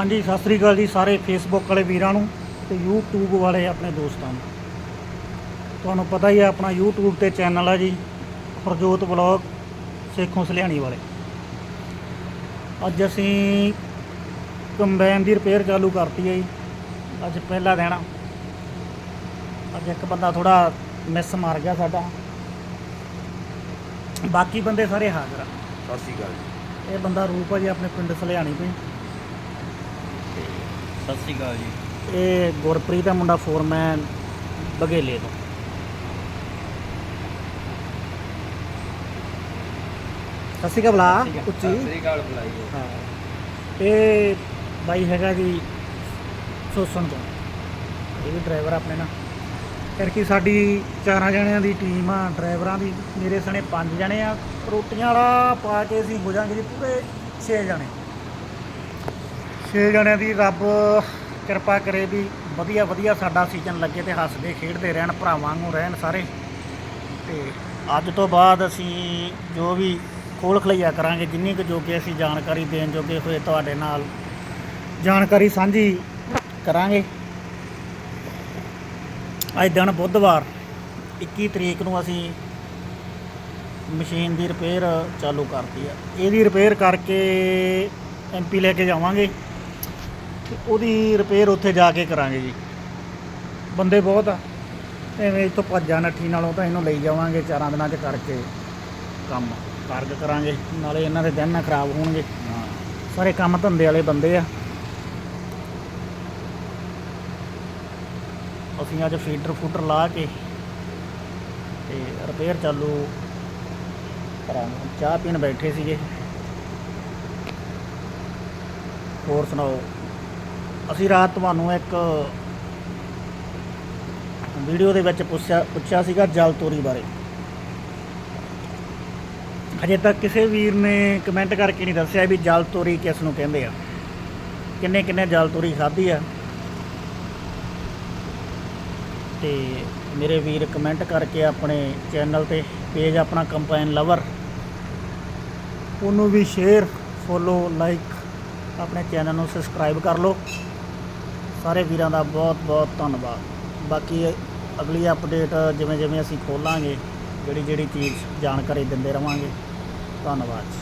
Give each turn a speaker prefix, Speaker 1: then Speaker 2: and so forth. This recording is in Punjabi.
Speaker 1: ਹਾਂਜੀ ਸਤਿ ਸ੍ਰੀ ਅਕਾਲ ਜੀ ਸਾਰੇ ਫੇਸਬੁੱਕ ਵਾਲੇ ਵੀਰਾਂ ਨੂੰ ਤੇ YouTube ਵਾਲੇ ਆਪਣੇ ਦੋਸਤਾਂ ਨੂੰ। ਤੁਹਾਨੂੰ ਪਤਾ ਹੀ ਹੈ ਆਪਣਾ YouTube ਤੇ ਚੈਨਲ ਆ ਜੀ ਹਰਜੋਤ ਬਲੌਗ ਸੇਖੋਂ ਸਲਿਆਣੀ ਵਾਲੇ। ਅੱਜ ਅਸੀਂ ਕੰਬਾਈਨ ਦੀ ਰਿਪੇਅਰ ਚਾਲੂ ਕਰਤੀ ਹੈ ਜੀ ਅੱਜ ਪਹਿਲਾ ਦਿਨ ਆ। ਅੱਜ ਇੱਕ ਬੰਦਾ ਥੋੜਾ ਮਿਸ ਮਾਰ ਗਿਆ ਸਾਡਾ। ਬਾਕੀ ਬੰਦੇ ਸਾਰੇ ਹਾਜ਼ਰ ਆ।
Speaker 2: ਸਤਿ ਸ਼੍ਰੀ ਅਕਾਲ ਜੀ।
Speaker 1: ਇਹ ਬੰਦਾ ਰੂਪ ਆ ਜੀ ਆਪਣੇ ਪਿੰਡ ਸਲਿਆਣੀ ਤੋਂ।
Speaker 2: ਸਤਿ ਸ਼੍ਰੀ ਅਕਾਲ ਜੀ।
Speaker 1: ਇਹ ਗੁਰਪ੍ਰੀਤ ਦਾ ਮੁੰਡਾ ਫੋਰਮੈਨ ਬਘੇਲੇ ਤੋਂ। ਸਤਿ ਸ਼੍ਰੀ ਅਕਾਲ ਬਲਾ ਉੱਚੀ।
Speaker 2: ਸ੍ਰੀ ਅਕਾਲ ਬੁਲਾਈਏ
Speaker 1: ਹਾਂ। ਇਹ ਬਾਈ ਹੈਗਾ ਜੀ ਸੋਸਣ ਤੋਂ। ਇਹ ਵੀ ਡਰਾਈਵਰ ਆਪਣੇ ਨਾਲ। ਕਰਕੇ ਸਾਡੀ ਚਾਰਾਂ ਜਣਿਆਂ ਦੀ ਟੀਮ ਆ ਡਰਾਈਵਰਾਂ ਦੀ। ਮੇਰੇ ਸਣੇ ਪੰਜ ਜਣੇ ਆ। ਰੋਟੀਆਂ ਵਾਲਾ ਪਾ ਕੇ ਅਸੀਂ ਹੋ ਜਾਾਂਗੇ ਜੀ ਪੂਰੇ 6 ਜਣੇ। ਛੇ ਜਣਿਆਂ ਦੀ ਰੱਬ ਕਿਰਪਾ ਕਰੇ ਵੀ ਵਧੀਆ ਵਧੀਆ ਸਾਡਾ ਸੀਜ਼ਨ ਲੱਗੇ ਤੇ ਹੱਸਦੇ ਖੇਡਦੇ ਰਹਿਣ, ਭਰਾਵਾਂ ਵਾਂਗੂ ਰਹਿਣ ਸਾਰੇ। ਤੇ ਅੱਜ ਤੋਂ ਬਾਅਦ ਅਸੀਂ ਜੋ ਵੀ ਖੋਲ ਖਲਈਆ ਕਰਾਂਗੇ, ਜਿੰਨੀ ਕੁ ਜੋਗੇ ਅਸੀਂ ਜਾਣਕਾਰੀ ਦੇਣ ਜੋਗੇ ਹੋਏ ਤੁਹਾਡੇ ਨਾਲ ਜਾਣਕਾਰੀ ਸਾਂਝੀ ਕਰਾਂਗੇ। ਅੱਜ ਦਿਨ ਬੁੱਧਵਾਰ 21 ਤਰੀਕ ਨੂੰ ਅਸੀਂ ਮਸ਼ੀਨ ਦੀ ਰਿਪੇਅਰ ਚਾਲੂ ਕਰਤੀ ਆ। ਇਹਦੀ ਰਿਪੇਅਰ ਕਰਕੇ ਐਮਪੀ ਲੈ ਕੇ ਜਾਵਾਂਗੇ। ਤੇ ਉਹਦੀ ਰਿਪੇਅਰ ਉੱਥੇ ਜਾ ਕੇ ਕਰਾਂਗੇ ਜੀ। ਬੰਦੇ ਬਹੁਤ ਆ। ਐਵੇਂ ਇੱਥੋਂ ਭੱਜਾ ਨੱਠੀ ਨਾਲੋਂ ਤਾਂ ਇਹਨੂੰ ਲਈ ਜਾਵਾਂਗੇ ਚਾਰਾਂ ਦਿਨਾਂ 'ਚ ਕਰਕੇ ਕੰਮ। ਕਾਰਜ ਕਰਾਂਗੇ ਨਾਲੇ ਇਹਨਾਂ ਦੇ ਦਿਨ ਨਾ ਖਰਾਬ ਹੋਣਗੇ।
Speaker 2: ਹਾਂ।
Speaker 1: ਸਾਰੇ ਕੰਮ ਧੰਦੇ ਵਾਲੇ ਬੰਦੇ ਆ। ਅਸੀਂ ਅੱਜ ਫੀਡਰ ਫੂਡਰ ਲਾ ਕੇ ਤੇ ਰਿਪੇਅਰ ਚਾਲੂ ਕਰਾਂਗੇ। ਚਾਹ ਪੀਣ ਬੈਠੇ ਸੀਗੇ। ਹੋਰ ਸੁਣਾਓ? ਅਸੀਂ ਰਾਤ ਤੁਹਾਨੂੰ ਇੱਕ ਵੀਡੀਓ ਦੇ ਵਿੱਚ ਪੁੱਛਿਆ ਪੁੱਛਿਆ ਸੀਗਾ ਜਲ ਤੋਰੀ ਬਾਰੇ। ਅਜੇ ਤੱਕ ਕਿਸੇ ਵੀਰ ਨੇ ਕਮੈਂਟ ਕਰਕੇ ਨਹੀਂ ਦੱਸਿਆ ਵੀ ਜਲ ਤੋਰੀ ਕਿਸ ਨੂੰ ਕਹਿੰਦੇ ਆ। ਕਿੰਨੇ ਕਿੰਨੇ ਜਲ ਤੋਰੀ ਖਾਧੀ ਆ। ਤੇ ਮੇਰੇ ਵੀਰ ਕਮੈਂਟ ਕਰਕੇ ਆਪਣੇ ਚੈਨਲ ਤੇ ਪੇਜ ਆਪਣਾ ਕੰਪਾਈਨ ਲਵਰ ਉਹਨੂੰ ਵੀ ਸ਼ੇਅਰ ਫੋਲੋ ਲਾਈਕ ਆਪਣੇ ਚੈਨਲ ਨੂੰ ਸਬਸਕ੍ਰਾਈਬ ਕਰ ਲਓ। ਸਾਰੇ ਵੀਰਾਂ ਦਾ ਬਹੁਤ ਬਹੁਤ ਧੰਨਵਾਦ। ਬਾਕੀ ਅਗਲੀ ਅਪਡੇਟ ਜਿਵੇਂ ਜਿਵੇਂ ਅਸੀਂ ਖੋਲਾਂਗੇ ਜਿਹੜੀ ਜਿਹੜੀ ਚੀਜ਼ ਜਾਣਕਾਰੀ ਦਿੰਦੇ ਰਵਾਂਗੇ। ਧੰਨਵਾਦ